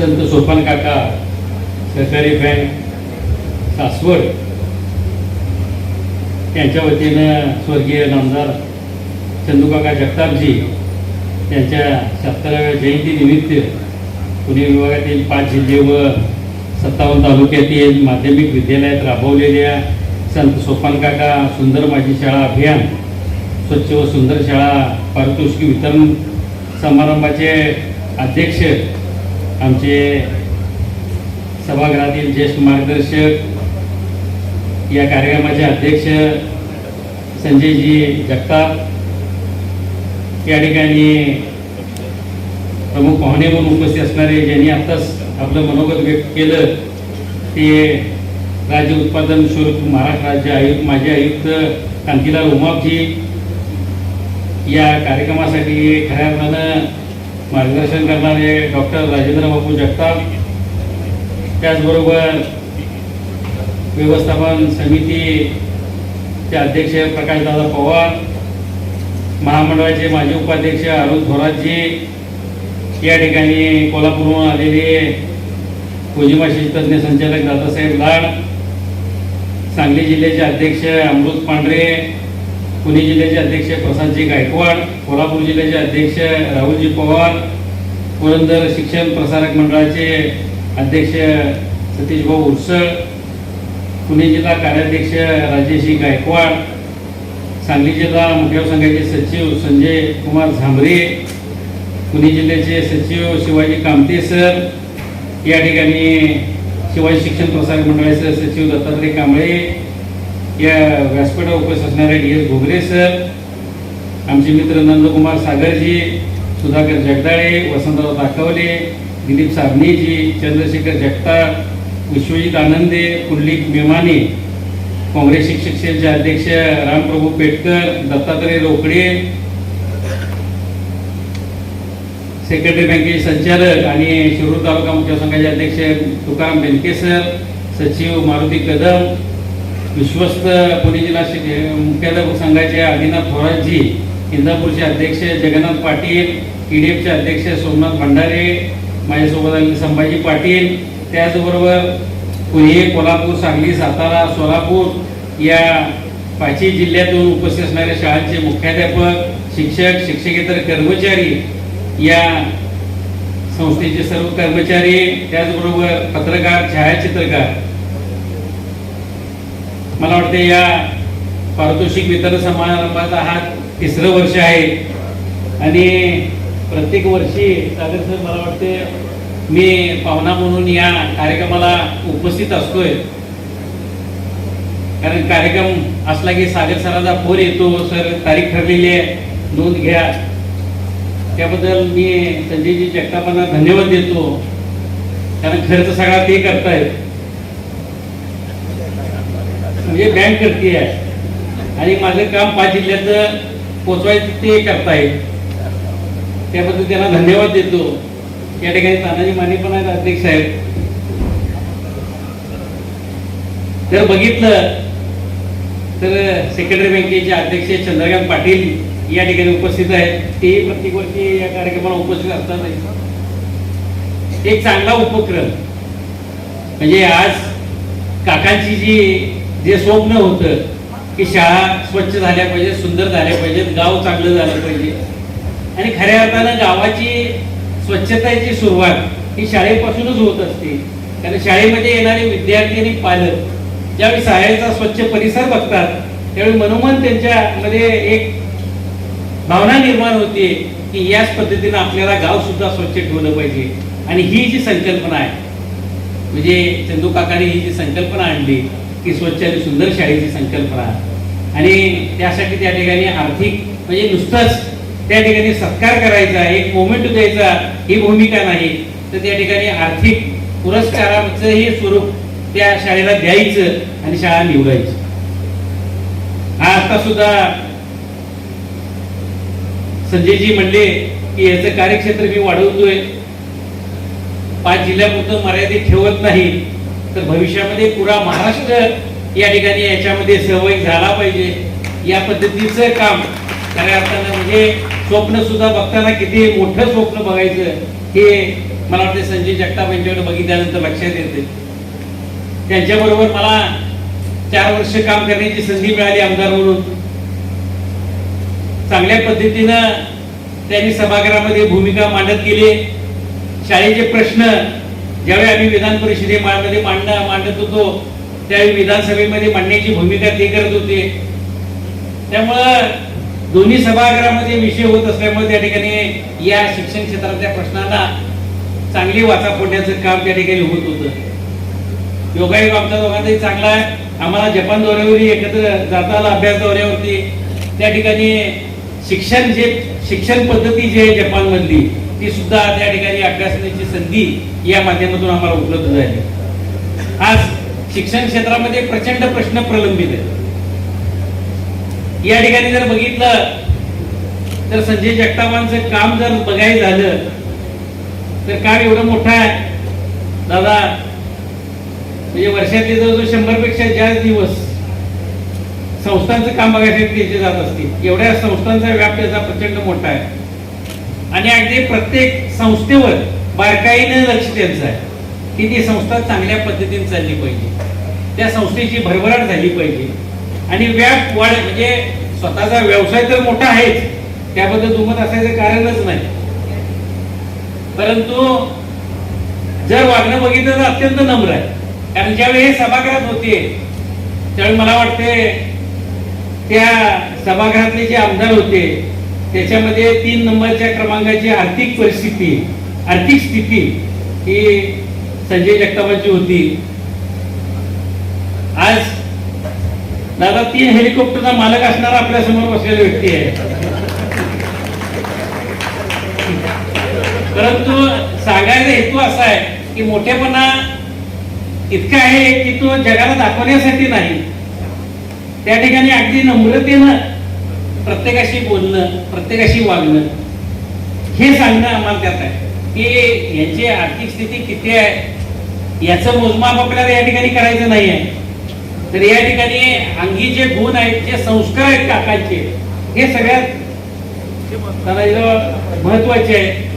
संत सोपान काका सहकारी बँक सासवड. त्यांच्या वतीनं स्वर्गीय नामदार चंदूकाका जगतापजी यांच्या सत्तराव्या जयंतीनिमित्त पुणे विभागातील पाच जिल्हे व सत्तावन्न तालुक्यातील माध्यमिक विद्यालयात राबवलेल्या संत सोपान काका सुंदर माझी शाळा अभियान स्वच्छ व सुंदर शाळा पारितोषिक वितरण समारंभाचे अध्यक्ष आमचे सभागृहातील ज्येष्ठ मार्गदर्शक या कार्यक्रमाचे अध्यक्ष संजयजी जगताप या ठिकाणी प्रमुख पाहुणे म्हणून उपस्थित असणारे ज्यांनी आत्ताच आपलं मनोगत व्यक्त केलं ते राज्य उत्पादन शुल्क महाराष्ट्र राज्य आयुक्त माजी आयुक्त कांतीलाल उमापजी या कार्यक्रमासाठी खऱ्या अर्थानं मार्गदर्शन करणारे डॉक्टर राजेंद्र बापू जगताप त्याचबरोबर व्यवस्थापन समितीचे अध्यक्ष प्रकाशदादा पवार महामंडळाचे माजी उपाध्यक्ष अरुण थोरातजी या ठिकाणी कोल्हापूरहून आलेले कोजिमाशी तज्ज्ञ संचालक दादासाहेब लाड सांगली जिल्ह्याचे अध्यक्ष अमृत पांढरे पुणे जिल्ह्याचे अध्यक्ष प्रसादजी गायकवाड कोल्हापूर जिल्ह्याचे अध्यक्ष राहुलजी पवार पुरंदर शिक्षण प्रसारक मंडळाचे अध्यक्ष सतीशभाऊ उरसळ पुणे जिल्हा कार्याध्यक्ष राजेशी गायकवाड सांगली जिल्हा मुख्य संघाचे सचिव संजय कुमार झांबरे पुणे जिल्ह्याचे सचिव शिवाजी कामते सर या ठिकाणी शिवाजी शिक्षण प्रसारक मंडळाचे सचिव दत्तात्रय कांबळे या व्यासपीठा उपस्थित असणारे डी एस घोगरे सर आमचे मित्र नंदकुमार सागरजी सुधाकर जगदाळे वसंतराव दाखवले दिलीप साबणेजी चंद्रशेखर जगताप विश्वजित आनंदे पुंडलिक मेमाने काँग्रेस शिक्षक सेलचे अध्यक्ष रामप्रभू पेटकर दत्तात्रय रोकडे सेक्रेटरी बँकेचे संचालक आणि शिरूर तालुका मुख्य संघाचे अध्यक्ष तुकाराम बेलके सर सचिव मारुती कदम विश्वस्त पुणे जिल्हा मुख्याध्यापक संघाचे आदिनाथ थोरातजी इंदापूरचे अध्यक्ष जगन्नाथ पाटील ईडीएफचे अध्यक्ष सोमनाथ भंडारे माझ्यासोबत आलेले संभाजी पाटील. त्याचबरोबर पुणे कोल्हापूर सांगली सातारा सोलापूर या पाचही जिल्ह्यातून उपस्थित असणाऱ्या शाळांचे मुख्याध्यापक शिक्षक शिक्षकेतर कर्मचारी या संस्थेचे सर्व कर्मचारी त्याचबरोबर पत्रकार छायाचित्रकार मला वाटते या पारितोषिक वितरण समारंभाचा हा तिसरं वर्ष आहे. आणि प्रत्येक वर्षी सागर सर मला वाटते मी पाहुणा म्हणून या कार्यक्रमाला उपस्थित असतोय. कारण कार्यक्रम असला की सागर सराचा फोन येतो सर तारीख ठरलेली आहे. नोंद घ्या. त्याबद्दल मी संजयजी जगतापांना धन्यवाद देतो. कारण खर्च सगळा ते करतायत. म्हणजे बँक करते आहे. आणि माझं काम पाच जिल्ह्यात पोचवायचं ते करतायत त्याबद्दल त्यांना धन्यवाद देतो. या ठिकाणी तानाजी माने पण आहेत अध्यक्ष साहेब. जर बघितलं तर सेक्रेटरी बँकेचे अध्यक्ष चंद्रकांत पाटील या ठिकाणी उपस्थित आहेत. ते प्रत्येक वर्षी या कार्यक्रमाला उपस्थित असतात. एक चांगला उपक्रम. म्हणजे आज काकांची जी जे स्वप्न होतं की शाळा स्वच्छ झाल्या पाहिजेत सुंदर झाल्या पाहिजेत गाव चांगलं झालं पाहिजे. आणि खऱ्या अर्थानं गावाची स्वच्छतेची सुरुवात ही शाळेपासूनच होत असते. कारण शाळेमध्ये येणारे विद्यार्थी आणि पालक ज्यावेळी शाळेचा स्वच्छ परिसर बघतात त्यावेळी मनोमन त्यांच्यामध्ये एक भावना निर्माण होते की याच पद्धतीनं आपल्याला गाव सुद्धा स्वच्छ ठेवलं पाहिजे. आणि ही जी संकल्पना आहे म्हणजे चंदू काकाने ही जी संकल्पना आणली की स्वच्छ आणि सुंदर शाळेची संकल्पना आणि त्यासाठी त्या ठिकाणी आर्थिक म्हणजे नुसतंच त्या ठिकाणी सत्कार करायचा एक मोमेंट द्यायचा ही भूमिका नाही. तर त्या ठिकाणी आर्थिक पुरस्काराचं हे स्वरूप त्या शाळेला द्यायचं आणि शाळा निवडायची. हा आता सुद्धा संजयजी म्हणले की याचं कार्यक्षेत्र मी वाढवतोय. पाच जिल्ह्यापुरतं मर्यादित ठेवत नाही. तर भविष्यामध्ये पुरा महाराष्ट्र या ठिकाणी याच्यामध्ये सहभागी झाला पाहिजे. या पद्धतीचं काम खऱ्या अर्थानं म्हणजे स्वप्न सुद्धा बघताना किती मोठं स्वप्न बघायचं हे मला वाटतं संजय जगताप यांच्याकडे बघितल्यानंतर लक्षात येते. त्यांच्याबरोबर मला चार वर्ष काम करण्याची संधी मिळाली आमदार म्हणून चांगल्या पद्धतीनं त्यांनी सभागृहामध्ये भूमिका मांडत गेली. शाळेचे प्रश्न ज्यावेळी आम्ही विधान परिषदेमध्ये मांड मांडत होतो त्यावेळी विधानसभेमध्ये मांडण्याची भूमिका ते करत होते. त्यामुळं दोन्ही सभागृहामध्ये विषय होत असल्यामुळे त्या ठिकाणी या शिक्षण क्षेत्रातल्या प्रश्नांना चांगली वाचा फोडण्याचं काम त्या ठिकाणी होत होतं. योगायोग आमच्या दोघांचाही चांगला आहे. आम्हाला जपान दौऱ्यावरही एकत्र जाताला अभ्यास दौऱ्यावरती त्या ठिकाणी शिक्षण जे शिक्षण पद्धती जी आहे जपानमधली ती सुद्धा त्या ठिकाणी अभ्यासण्याची संधी या माध्यमातून आम्हाला उपलब्ध झाली. आज शिक्षण क्षेत्रामध्ये प्रचंड प्रश्न प्रलंबित आहेत. या ठिकाणी जर बघितलं तर संजय जगतापांचं काम जर बघायचं झालं तर काम एवढं मोठं आहे. दादा म्हणजे वर्षातले जवळजवळ शंभरपेक्षा जास्त दिवस संस्थांचं काम बघायसाठी त्याचे जात असतील. एवढ्या संस्थांचा व्याप त्याचा प्रचंड मोठा आहे. आणि अगदी प्रत्येक संस्थेवर बारकाईनं लक्ष त्यांचं आहे की ती संस्था चांगल्या पद्धतीने चालली पाहिजे. त्या संस्थेची भरभराट झाली पाहिजे. आणि व्याप वाढ म्हणजे स्वतःचा व्यवसाय तर मोठा आहेच त्याबद्दल दुमत असायचं कारणच नाही. परंतु जर वागणं बघितलं तर अत्यंत नम्र आहे. कारण ज्यावेळी हे सभागृहात होते त्यावेळी मला वाटते त्या सभागृहातले जे आमदार होते त्याच्यामध्ये तीन नंबरच्या क्रमांकाची आर्थिक परिस्थिती आर्थिक स्थिती ही संजय जगतापांची होती. आज दादा तीन हेलिकॉप्टरचा मालक असणारा आपल्यासमोर बसलेला व्यक्ती आहे. परंतु सांगायचा हेतू असा आहे की मोठेपणा इतका आहे की तो जगाला दाखवण्यासाठी नाही. त्या ठिकाणी अगदी नम्रतेनं प्रत्येकाशी बोलणं प्रत्येकाशी वागणं हे सांगणं आम्हाला त्यात आहे. की यांची आर्थिक स्थिती किती आहे याचं मोजमाप आपल्याला या ठिकाणी करायचं नाही आहे. तर या ठिकाणी अंगी जे गुण आहेत जे संस्कार आहेत काकांचे हे सगळ्यात महत्त्वाचे आहे.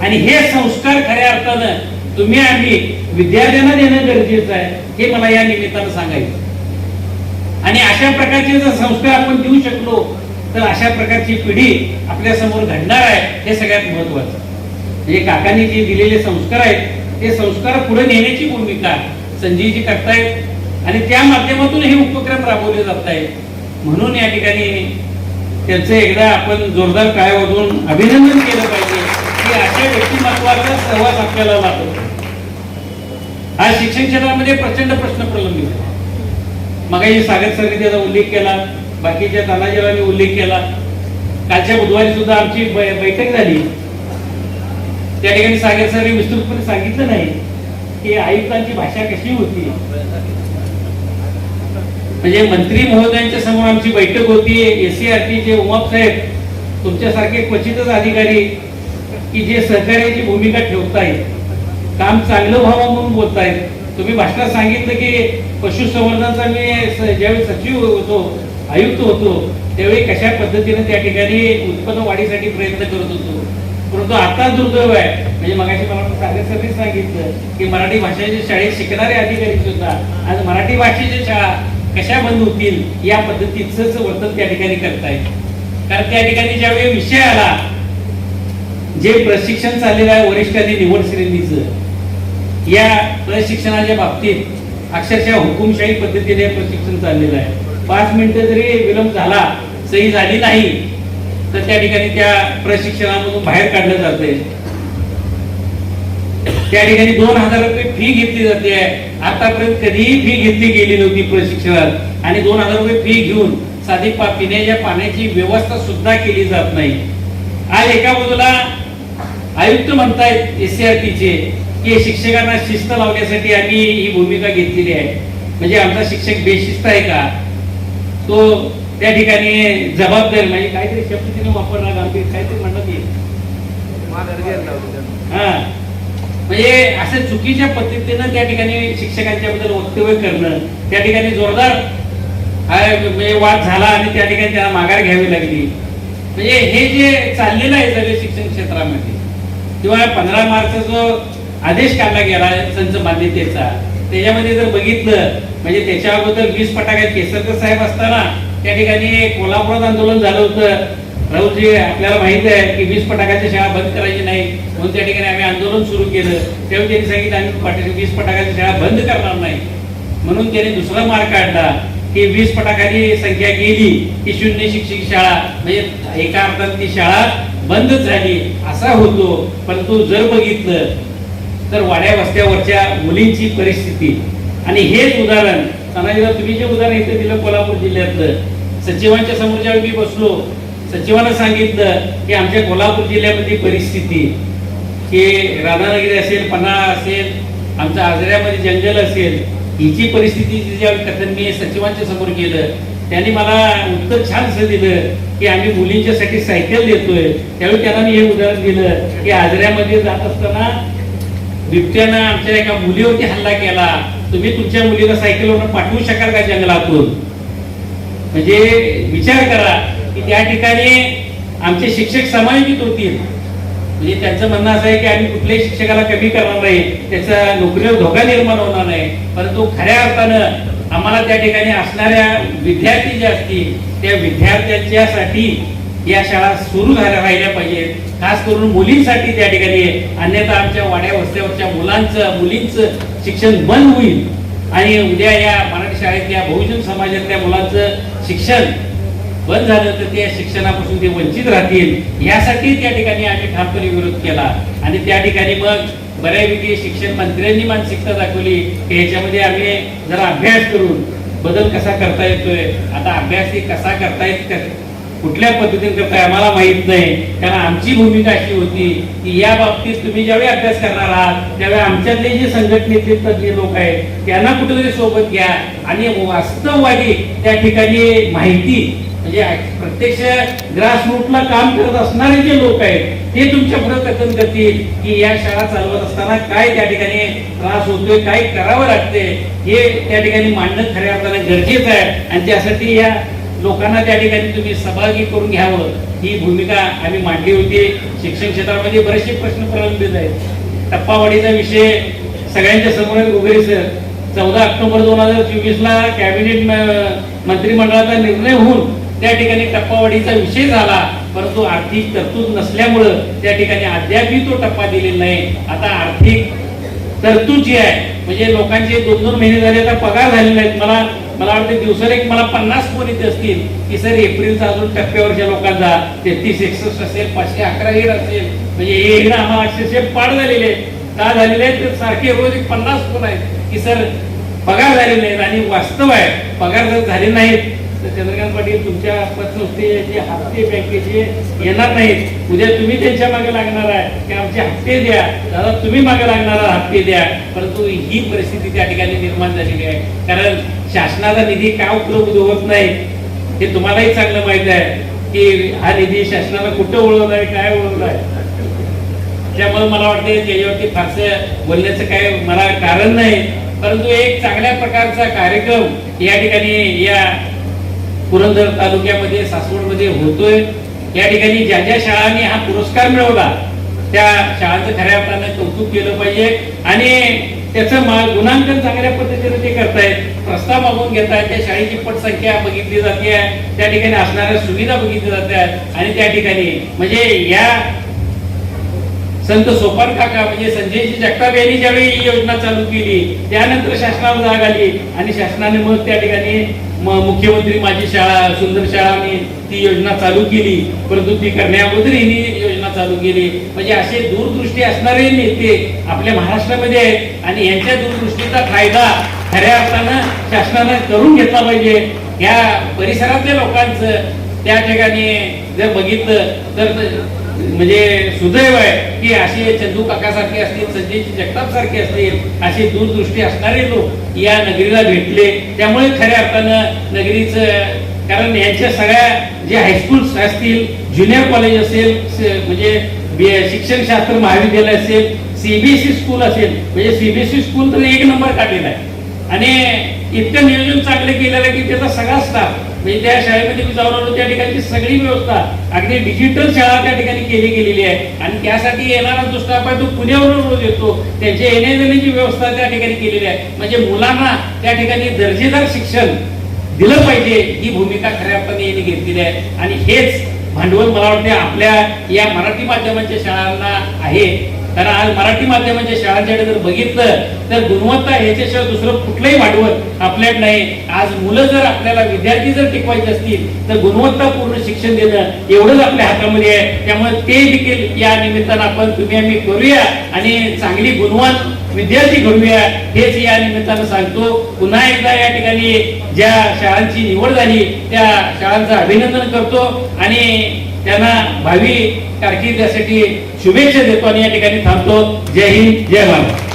आणि हे संस्कार खऱ्या अर्थानं तुम्ही आम्ही विद्यार्थ्यांना देणं गरजेचं आहे हे मला या निमित्तानं सांगायचं. आणि अशा प्रकारचे जर संस्कार आपण देऊ शकलो तर अशा प्रकारची पिढी आपल्यासमोर घडणार आहे हे सगळ्यात महत्वाचं. म्हणजे काकांनी जे दिलेले संस्कार आहेत ते संस्कार पुढे नेण्याची भूमिका संजयजी करतायत आणि त्या माध्यमातून हे उपक्रम राबवले जात आहेत म्हणून या ठिकाणी त्यांचं एकदा आपण जोरदार काय वाजवून अभिनंदन केलं पाहिजे. की अशा व्यक्तिमत्वाचा सहवास आपल्याला लाभतो आज शिक्षण क्षेत्रामध्ये प्रचंड प्रश्न प्रलंबित आहेत मगाशी सागर सर त्याचा उल्लेख केला. बाकीच्या तानाजीरावांनी उल्लेख केला. कालच्या बुधवारी सुद्धा आमची बैठक झाली. त्या ठिकाणी सागर सरांनी विस्तृतपणे सांगितलं नाही की आयुक्तांची भाषा कशी होती. म्हणजे मंत्री महोदयांच्या समोर आमची बैठक होती. एससीआरटीचे उमाप साहेब तुमच्यासारखे क्वचितच अधिकारी की जे सहकार्याची भूमिका ठेवतायत काम चांगलं व्हावं म्हणून बोलतायत. तुम्ही भाषणात सांगितलं की पशुसंवर्धनचा मी ज्यावेळी सचिव होतो आयुक्त होतो. त्यावेळी कशा पद्धतीने त्या ठिकाणी उत्पन्न वाढीसाठी प्रयत्न करत होतो? परंतु आता दुर्दैव आहे. म्हणजे मगाशी मला सागर सरने सांगितलं की मराठी भाषेच्या शाळेत शिकणारे अधिकारी सुद्धा आज मराठी भाषेच्या शाळा कशा बंद होतील या पद्धतीचंच वर्तन त्या ठिकाणी करतायत कारण त्या ठिकाणी ज्यावेळी विषय आला जे प्रशिक्षण चाललेलं आहे वरिष्ठ आणि निवड श्रेणीचं या प्रशिक्षणाच्या बाबतीत अक्षरशः हुकुमशाही पद्धतीने प्रशिक्षण चाललेलं आहे. पाच मिनिटं जरी विलंब झाला सही झाली नाही तर त्या ठिकाणी त्या प्रशिक्षणामधून बाहेर काढलं जाते त्या ठिकाणी दोन हजार रुपये फी घेतली जाते. आतापर्यंत कधीही फी घेतली गेली नव्हती प्रशिक्षणात. आणि दोन हजार रुपये फी घेऊन साधी पा पिण्याच्या पाण्याची व्यवस्था सुद्धा केली जात नाही. आज एका बाजूला आयुक्त म्हणतायत एससीआरटीचे की शिक्षकांना शिस्त लावण्यासाठी आम्ही ही भूमिका घेतलेली आहे. म्हणजे आमचा शिक्षक बेशिस्त आहे का? तो त्या ठिकाणी जबाबदार म्हणजे काहीतरी शब्द तिने वापरला गांभीर काहीतरी म्हणत येईल हा. म्हणजे असं चुकीच्या पद्धतीनं त्या ठिकाणी शिक्षकांच्या बद्दल वक्तव्य करणं त्या ठिकाणी जोरदार म्हणजे वाद झाला आणि त्या ठिकाणी त्याला माघार घ्यावी लागली. म्हणजे हे जे चाललेलं आहे सगळं शिक्षण क्षेत्रामध्ये किंवा पंधरा मार्च जो आदेश काढला गेला संच मान्यतेचा त्याच्यामध्ये जर बघितलं म्हणजे त्याच्या अगोदर वीस फटाके केसरकर साहेब असताना त्या ठिकाणी कोल्हापुरात आंदोलन झालं होतं. राहुलजी आपल्याला माहीत आहे की वीस फटाक्याच्या शाळा बंद करायची नाही म्हणून त्या ठिकाणी आम्ही आंदोलन सुरू केलं. त्यावेळी त्यांनी सांगितलं आम्ही वीस फटाक्याच्या शाळा बंद करणार नाही. म्हणून त्याने दुसरा मार्ग काढला की वीस फटाक्याची संख्या गेली की शून्य शिक्षक शाळा म्हणजे एका अर्थात ती शाळा बंदच झाली असा होतो. परंतु जर बघितलं तर वाड्या वस्त्यावरच्या मुलींची परिस्थिती आणि हेच उदाहरण तानाजीला तुम्ही जे उदाहरण इथे दिलं कोल्हापूर जिल्ह्यातलं सचिवांच्या समोर ज्यावेळी मी बसलो सचिवांना सांगितलं की आमच्या कोल्हापूर जिल्ह्यामध्ये परिस्थिती की राधानगरी असेल पन्हाळा असेल आमच्या आजऱ्यामध्ये जंगल असेल हिची परिस्थिती ज्यावेळी कथन मी सचिवांच्या समोर केलं त्यांनी मला उत्तर छान असं दिलं की आम्ही मुलींच्यासाठी सायकल देतोय. त्यावेळी त्यांना मी हे उदाहरण दिलं की आजऱ्यामध्ये जात असताना बिबट्यानं आमच्या एका मुलीवरती हल्ला केला. तुम्ही तुमच्या मुलीला सायकलवर पाठवू शकाल का जंगलातून? म्हणजे विचार करा की त्या ठिकाणी आमचे शिक्षक समायोजित होतील. म्हणजे त्यांचं म्हणणं असं आहे की आम्ही कुठल्याही शिक्षकाला कमी करणार नाही त्याचा नोकरीवर धोका निर्माण होणार नाही. परंतु खऱ्या अर्थानं आम्हाला त्या ठिकाणी असणाऱ्या विद्यार्थी जे असतील त्या विद्यार्थ्यांच्यासाठी या शाळा सुरू झाल्या राहिल्या पाहिजेत. खास करून मुलींसाठी त्या ठिकाणी अन्यथा आमच्या वाड्या वस्त्यावरच्या मुलांचं मुलींचं शिक्षण बंद होईल. आणि उद्या या मराठी शाळेतल्या बहुजन समाजातल्या मुलांचं शिक्षण बंद झालं तर त्या शिक्षणापासून ते वंचित राहतील. यासाठी त्या ठिकाणी आम्ही ठामपणे विरोध केला. आणि त्या ठिकाणी मग बऱ्यापैकी शिक्षण मंत्र्यांनी मानसिकता दाखवली की ह्याच्यामध्ये आम्ही जरा अभ्यास करून बदल कसा करता येतोय. आता अभ्यास कसा करता येत कुठल्या पद्धतीने करताय आम्हाला माहीत नाही. कारण आमची भूमिका अशी होती की या बाबतीत तुम्ही ज्यावेळी अभ्यास करणार आहात त्यावेळी आमच्यातले जे संघटनेतले तज्ञ लोक आहेत त्यांना कुठेतरी सोबत घ्या. आणि वास्तववादी त्या ठिकाणी माहिती म्हणजे प्रत्यक्ष ग्रासरूटला काम करत असणारे जे लोक आहेत ते तुमच्यापुढे कथन करतील की या शाळा चालवत असताना काय त्या ठिकाणी त्रास होतोय काय करावं लागते हे त्या ठिकाणी मांडणं खऱ्या अर्थानं गरजेचं आहे. आणि त्यासाठी या लोकांना त्या ठिकाणी तुम्ही सहभागी करून घ्यावं. ही भूमिका आम्ही मांडली होती. शिक्षण क्षेत्रामध्ये बरेचसे प्रश्न प्रलंबित आहेत. टप्पावाढीचा विषय सगळ्यांच्या समोर उघडे सर. चौदा ऑक्टोबर दोन हजार चोवीस ला कॅबिनेट मंत्रिमंडळाचा निर्णय होऊन त्या ठिकाणी टप्पावाढीचा विषय झाला. परंतु आर्थिक तरतूद नसल्यामुळं त्या ठिकाणी अद्यापही तो टप्पा दिलेला नाही. आता आर्थिक तरतूद जी आहे म्हणजे लोकांचे दोन दोन महिने झाले आता पगार झालेले आहेत. मला मला वाटतं दिवसाला एक मला पन्नास फोन येत असतील की सर एप्रिलचा अजून टप्प्यावरच्या लोकांचा तेहतीस एकसष्ट असेल पाचशे अकरा येड असेल. म्हणजे येड येणं आम्हाला अक्षरशः पाड झालेले आहेत. का झालेले आहेत? तर सारखे रोज एक पन्नास फोन आहेत की सर पगार झालेले नाहीत आणि वास्तव आहे. पगार जर झाले नाहीत तर चंद्रकांत पाटील तुमच्या पतसंस्थेचे हप्ते बँकेचे येणार नाहीत. उद्या तुम्ही त्यांच्या मागे लागणार आहे. की आमचे हप्ते द्या. दादा तुम्ही मागे लागणार हप्ते द्या. परंतु ही परिस्थिती त्या ठिकाणी निर्माण झालेली आहे. कारण शासनाचा निधी का उपलब्ध होत नाही हे तुम्हालाही चांगलं माहीत आहे की हा निधी शासनाला कुठं ओळखला आहे काय ओळखला आहे? त्यामुळे मला वाटते त्याच्यावरती फारसं बोलण्याचं काय मला कारण नाही. परंतु एक चांगल्या प्रकारचा कार्यक्रम या ठिकाणी या पुरंदर तालुक्यामध्ये सासवडमध्ये होतोय. या ठिकाणी ज्या ज्या शाळांनी हा पुरस्कार मिळवला त्या शाळांचं खऱ्या अर्थानं कौतुक केलं पाहिजे. आणि त्याचं गुणांकन चांगल्या पद्धतीने ते करतायत. प्रस्ताव मागून घेतायत. त्या शाळेची पटसंख्या बघितली जाते त्या ठिकाणी असणाऱ्या सुविधा बघितल्या जातात आणि त्या ठिकाणी म्हणजे या संत सोपान काका म्हणजे संजयजी जगताप यांनी ज्यावेळी ही योजना चालू केली त्यानंतर शासनाला जाग आली. आणि शासनाने मग त्या ठिकाणी मुख्यमंत्री माझी शाळा सुंदर शाळा ती योजना चालू केली. परंतु ती करण्याअगोदर हिनी योजना चालू केली. म्हणजे असे दूरदृष्टी असणारे नेते आपल्या महाराष्ट्रामध्ये आहेत आणि यांच्या दूरदृष्टीचा फायदा खऱ्या अर्थानं शासनानं करून घेतला पाहिजे. या परिसरातल्या लोकांचं त्या ठिकाणी जर बघितलं तर म्हणजे सुदैव आहे की अशी चंदू काकासारखी असतील संजयजी जगताप सारखे असतील अशी दूरदृष्टी असणारे लोक या नगरीला भेटले. त्यामुळे खऱ्या अर्थानं नगरीचं कारण यांच्या सगळ्या जे हायस्कूल्स असतील ज्युनियर कॉलेज असेल म्हणजे शिक्षण शास्त्र महाविद्यालय असेल सीबीएसई स्कूल असेल म्हणजे सीबीएसई स्कूल तर एक नंबर काढलेला आहे. आणि इतकं नियोजन चांगलं केलेलं आहे की त्याचा सगळा स्टाफ म्हणजे त्या शाळेमध्ये मी जाऊन आलो त्या ठिकाणची सगळी व्यवस्था अगदी डिजिटल शाळा त्या ठिकाणी केली गेलेली आहे. आणि त्यासाठी येणारा जो स्टाफ आहे तो पुण्यावरून रोज येतो. त्यांच्या येण्या जाण्याची व्यवस्था त्या ठिकाणी केलेली आहे. म्हणजे मुलांना त्या ठिकाणी दर्जेदार शिक्षण दिलं पाहिजे ही भूमिका खऱ्या अर्थाने यांनी घेतलेली आहे. आणि हेच भांडवल मला वाटते आपल्या या मराठी माध्यमांच्या शाळांना आहे. कारण आज मराठी माध्यमाच्या शाळांच्याकडे जर बघितलं तर गुणवत्ता ह्याच्याशिवाय दुसरं कुठलंही वाढवत आपल्याकडे नाही. आज मुलं जर आपल्याला विद्यार्थी जर टिकवायचे असतील तर गुणवत्तापूर्ण शिक्षण देणं एवढंच आपल्या हातामध्ये आहे. त्यामुळे ते देखील या निमित्तानं आपण तुम्ही आम्ही करूया आणि चांगली गुणवान विद्यार्थी घडूया हेच या निमित्तानं सांगतो. पुन्हा एकदा या ठिकाणी ज्या शाळांची निवड झाली त्या शाळांचं अभिनंदन करतो आणि त्यांना भावी कारकिर्दीसाठी शुभेच्छा देतो आणि या ठिकाणी थांबतो. जय हिंद जय भारत.